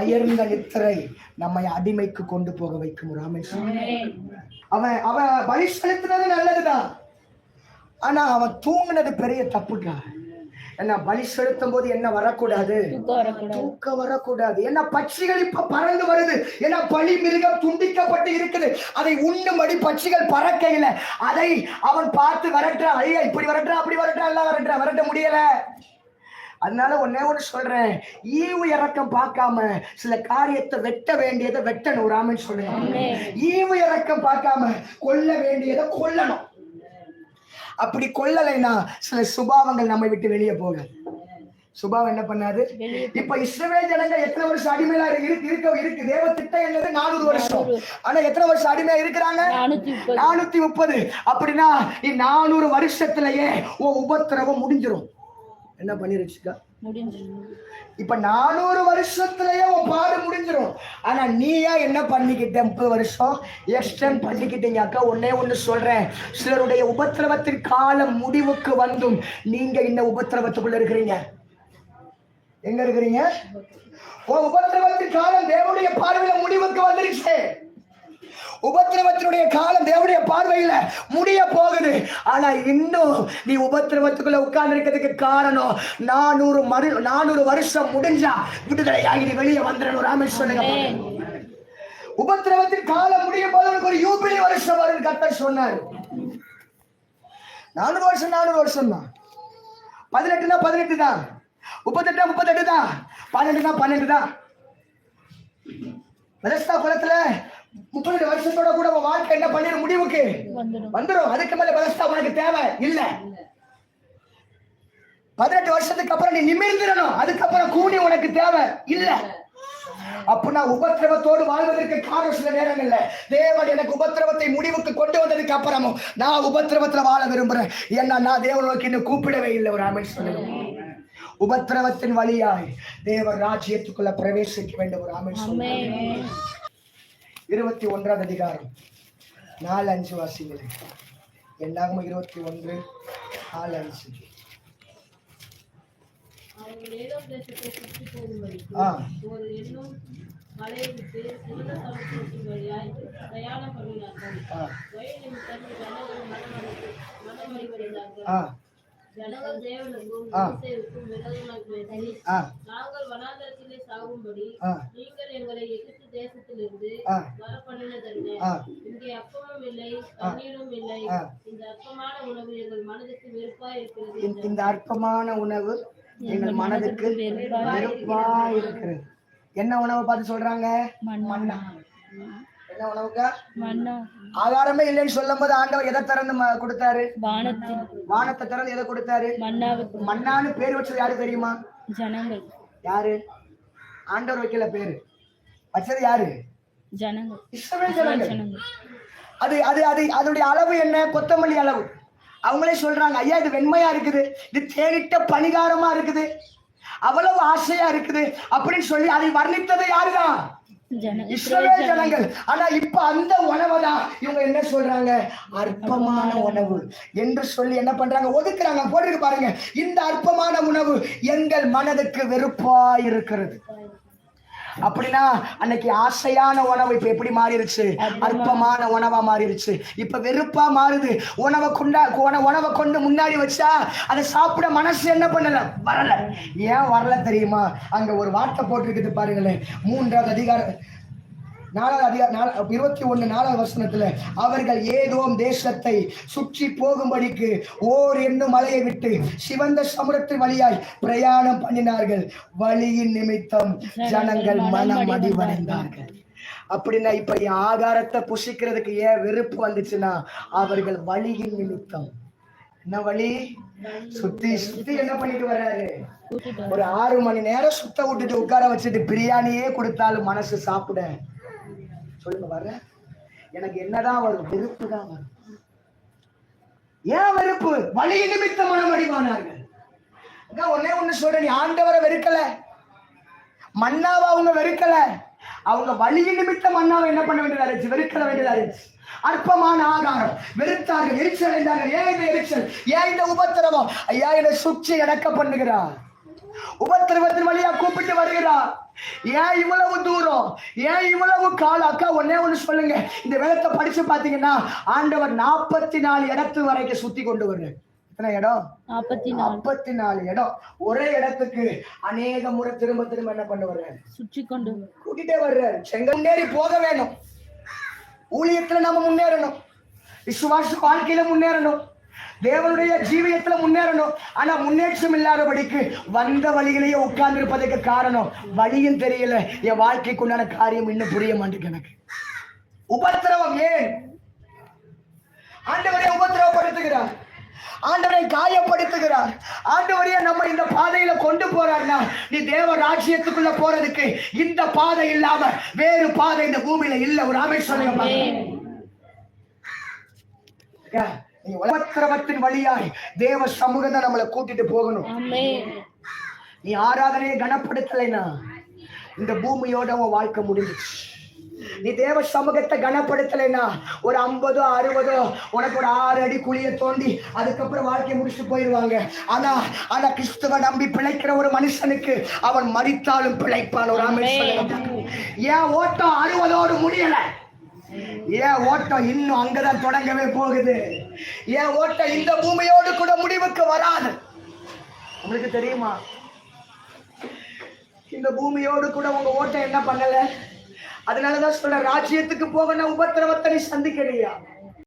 அயர்ந்த நித்திரை நம்மை அடிமைக்கு கொண்டு போக வைக்கும் அமைச்சர் அவன் அவன் பலி செலுத்தினது நல்லதுதான். ஆனா அவன் தூங்குனது பெரிய தப்புடா. என்ன பலி செலுத்தும் போது என்ன வரக்கூடாது? தூக்கம் வரக்கூடாது. என்ன பட்சிகள் இப்ப பறந்து வருது. ஏன்னா பலி மிருகம் துண்டிக்கப்பட்டு இருக்குது. அதை உண்ணும்படி பட்சிகள் பறக்கையில அதை அவன் பார்த்து விரட்டுறான். ஐயா இப்படி விரட்டுறான் அப்படி விரட்டுறான் எல்லாம் விரட்டுறான். விரட்ட முடியல. அதனால ஒன்னே ஒண்ணு சொல்றேன். ஈவு இறக்கம் பார்க்காம சில காரியத்தை வெட்ட வேண்டியதை வெட்டணும் ராமன் சொல்லுங்க. ஈவு இறக்கம் பார்க்காம கொல்ல வேண்டியதை கொல்லணும். அப்படி கொல்லலைன்னா சில சுபாவங்கள் நம்மை விட்டு வெளியே போகாது சுபாவம் என்ன பண்ணாது இப்ப இஸ்ரவேல் ஜனங்க எத்தனை வருஷம் அடிமையில இருக்கு இருக்க இருக்கு? தேவ திட்டம் என்னது நானூறு வருஷம். ஆனா எத்தனை வருஷம் அடிமையா இருக்கிறாங்க? நானூத்தி முப்பது. அப்படின்னா நானூறு வருஷத்திலேயே உன் உபத்திரவம் முடிஞ்சிரும். என்ன பண்ணிருச்சுக்கா? இப்ப நானூறு வருஷத்துலயே உன் பாடு முடிஞ்சிரும். ஆனா நீயா என்ன பண்ணிக்கிட்ட முப்பது வருஷம்? எக்ஸ்டெண்ட் பண்ணிக்கிட்டீங்க அக்கா. ஒன்னே ஒண்ணு சொல்றேன். சிலருடைய உபத்திரவத்தின் காலம் முடிவுக்கு வந்தும் நீங்க இந்த உபத்திரவத்துக்குள்ள இருக்கிறீங்க. எங்க இருக்கிறீங்க? உபத்திரவத்தின் காலம் தேவனுடைய பார்வையில முடிவுக்கு வந்துருச்சு. உபத்திரவத்தினுடைய காலம் தேவனுடைய பார்வையில முடிய போகுது. ஆனா இன்னும் நீ உபத்திரவத்துக்குள்ள உட்கார்ந்து இருக்கிறதுக்கு காரணம் நானூறு மறு நானூறு வருஷம் முடிஞ்சா விடுதலை ஆகி நீ வெளியே வந்துடணும். ராமேஷ் சொல்லுங்க. உபத்திரவத்தின் காலம் முடியும் போது உனக்கு ஒரு யூபிலி வருஷம் வரும் கத்த சொன்னார். நானூறு வருஷம் நானூறு வருஷம் தான் பதினெட்டுனா பதினெட்டு தான் முப்பத்தெட்டு முப்பத்தெட்டு தான் பன்னெண்டுனா பன்னெண்டு தான் குளத்துல முப்பது வருஷத்தோட கூட உன் வாழ்க்கை என்ன பண்ணிடும் முடிவுக்கு? வந்துடும் அதுக்கு மேல பெலஸ்தா உனக்கு தேவை இல்ல. பதினெட்டு வருஷத்துக்கு அப்புறம் நீ நிமிர்ந்திடணும். அதுக்கப்புறம் கூலி உனக்கு தேவை இல்ல. அப்படின்னா உபத்திரவத்தோடு வாழ்வதற்கு காரணம் சில நேரங்கள்ல தேவன் எனக்கு உபத்திரவத்தை முடிவுக்கு கொண்டு வந்ததுக்கு அப்புறமும் நான் உபத்திரவத்துல வாழ விரும்புறேன். ஏன்னா நான் தேவன் நோக்கி இன்னும் கூப்பிடவே இல்லை. ஒரு அமைச்சு சொல்லுங்க. உபத்திரவத்தின் வழியாய் தேவன் ராஜ்யத்துக்குள்ள பிரவேசிக்க வேண்டும். ஒரு அமைச்சு. இருபத்தி ஒன்றாவது அதிகாரம். நாலு அஞ்சு வாசிங்களே. என்னாகும் இருபத்தி ஒன்று? நாலு அஞ்சு. ஆ. நாங்கள் வனாந்தரத்திலே சாகும்படி ஆ. நீங்கள் எங்களை எகிப்து தேசத்திலிருந்து இங்கே அப்பமும் இல்லை தண்ணீரும் இல்லை. ஆ. இந்த அற்பமான உணவு எங்கள் மனதுக்கு வெறுப்பா இருக்கிறது இந்த- அற்பமான உணவு எங்கள் மனதுக்கு வெறுப்பா இருக்கிறது. என்ன உணவு பார்த்து சொல்றாங்க? மண்ணா என்ன உணவுக்கா? மன்னா. ஆகாரமே இல்லைன்னு சொல்லும் போது ஆண்டவர் எதை திறந்து கொடுத்தாரு? வானத்தை திறந்து எதை கொடுத்தாரு? மண்ணான்னு பேர் வச்சது யாரு தெரியுமா? ஜனங்கள். யாரு? ஆண்டவர் வைக்கல பேரு. வச்சது யாரு? அது அது அது அதனுடைய அளவு என்ன? கொத்தமல்லி அளவு. அவங்களே சொல்றாங்க ஐயா இது வெண்மையா இருக்குது. இது தேனிட்ட பணிகாரமா இருக்குது. அவ்வளவு ஆசையா இருக்குது. அப்படின்னு சொல்லி அதை வர்ணித்தது யாருதான்? ஜனங்கள் ஆனா இப்ப அந்த உணவை தான் இவங்க என்ன சொல்றாங்க? அற்பமான உணவு என்று சொல்லி என்ன பண்றாங்க? ஒதுக்குறாங்க. போட்டுருக்கு பாருங்க. இந்த அற்பமான உணவு எங்கள் மனதுக்கு வெறுப்பா இருக்கிறது. அப்படின்னா அன்னைக்கு ஆசையான உணவு இப்ப எப்படி மாறிடுச்சு அற்பமான உணவா மாறிடுச்சு இப்ப வெறுப்பா மாறுது. உணவை கொண்டா உண- உணவை கொண்டு முன்னாடி வச்சா அதை சாப்பிட மனசு என்ன பண்ணல? வரல. ஏன் வரல தெரியுமா? அங்க ஒரு வார்த்தை போட்டிருக்குது பாருங்களேன். மூன்றாவது அதிகாரம் நாலாவது அதிகார இருபத்தி ஒண்ணு நாலாவது வசனத்துல அவர்கள் ஏதோம் தேசத்தை சுற்றி போகும்படிக்கு ஓர் என்னும் மலையை விட்டு சிவந்த சமுத்திரத்தின் வழியாய் பிரயாணம் பண்ணினார்கள். வழியின் நிமித்தம் ஜனங்கள் மனம் அடிவடைந்தார்கள் அப்படின்னா இப்படி ஆகாரத்தை புசிக்கிறதுக்கு ஏன் வெறுப்பு வந்துச்சுன்னா அவர்கள் வழியின் நிமித்தம். என்ன வழி? சுத்தி சுத்தி என்ன பண்ணிட்டு வர்றாரு. ஒரு ஆறு மணி நேரம் சுத்த விட்டுட்டு உட்கார வச்சுட்டு பிரியாணியே கொடுத்தாலும் மனசு சாப்பிட சொல்லுங்க வர எனக்கு என்னதான் வரும்? வெறுப்பு தான் வரும். ஏன் வெறுப்பு? வழி நிமித்த மனம் அடிவானார்கள் ஒன்னே ஒண்ணு சொல்றேன் நீ ஆண்டவரை வெறுக்கல. மன்னாவை அவங்க வெறுக்கல. அவங்க வழி நிமித்த மன்னாவை என்ன பண்ண வேண்டியதா இருந்துச்சு? வெறுக்கல வேண்டியதா இருந்துச்சு. அற்பமான ஆகாரம் வெறுத்தார்கள் எரிச்சல் அடைந்தார்கள் ஏன் இந்த எரிச்சல்? ஏன் இந்த உபத்திரவம்? ஐயா என்னை சுற்றி அடக்க பண்ணுகிறார். உபத்திரவத்தின் வழியா கூப்பிட்டு வருகிறார் ஏன் இவ்வளவு தூரம்? ஏன் இவ்வளவு காலம்? அக்கா ஒன்னே ஒண்ணு சொல்லுங்க. இந்த வேதத்தை படிச்சு பாத்தீங்கன்னா ஆண்டவர் நாற்பத்தி நாலு இடத்து வரைக்கும் சுத்தி கொண்டு வர்றாரு. எத்தனை இடம்? நாற்பத்தி நாலு இடம். ஒரே இடத்துக்கு அநேக முறை திரும்ப திரும்ப என்ன பண்ண வர்றாரு? சுற்றி கொண்டு கூட்டிட்டே வர்றாரு. செங்க முன்னேறி போக வேணும். ஊழியத்துல நம்ம முன்னேறணும். விசுவாச வாழ்க்கையில முன்னேறணும். தேவனுடைய ஜீவியத்துல முன்னேறணும். ஆனா முன்னேற்றம் இல்லாதபடிக்கு வந்த வழியிலேயே உட்கார்ந்து இருப்பதற்கு காரணம் வழியும் தெரியல. என் வாழ்க்கைக்கு உண்டான காரியம் இன்னும் புரிய மாட்டேங்குது எனக்கு. உபத்திரவம் ஏன்? ஆண்டவரை உபத்திரவப்படுத்துகிறார். ஆண்டவரை காயப்படுத்துகிறார். ஆண்டவரையே நம்ம இந்த பாதையில கொண்டு போறாருன்னா நீ தேவ ராஜ்யத்துக்குள்ள போறதுக்கு இந்த பாதை இல்லாம வேறு பாதை இந்த பூமியில இல்ல. ஒரு ஆமை உபத்திரவத்தின் வழியாய் தேவ சமூகம் தான் நம்மளை கூட்டிட்டு போகணும். நீ ஆராதனையை கனப்படுத்தலைனா இந்த பூமியோட உன் வாழ்க்கை முடிஞ்சிச்சு. நீ தேவ சமூகத்தை கனப்படுத்தலைனா ஒரு ஐம்பதோ அறுபதோ உனக்கு ஒரு ஆறு அடி குழிய தோண்டி அதுக்கப்புறம் வாழ்க்கையை முடிச்சுட்டு போயிடுவாங்க. ஆனா ஆனா கிறிஸ்துவ நம்பி பிழைக்கிற ஒரு மனுஷனுக்கு அவன் மரித்தாலும் பிழைப்பான். ஒரு சொல்லுங்க. ஏன் ஓட்டம் அறுபதோடு முடியல? ஏன் ஓட்டம் இன்னும் அங்கதான் தொடங்கவே போகுது. ஏன் ஓட்டம் இந்த பூமியோடு கூட முடிவுக்கு வராது. உங்களுக்கு தெரியுமா? இந்த பூமியோடு கூட உங்க ஓட்டம் என்ன பண்ணல? அதனாலதான் சொல்ற ராஜ்யத்துக்கு போகணும் உபத்திரவத்தை சந்திக்கலையா?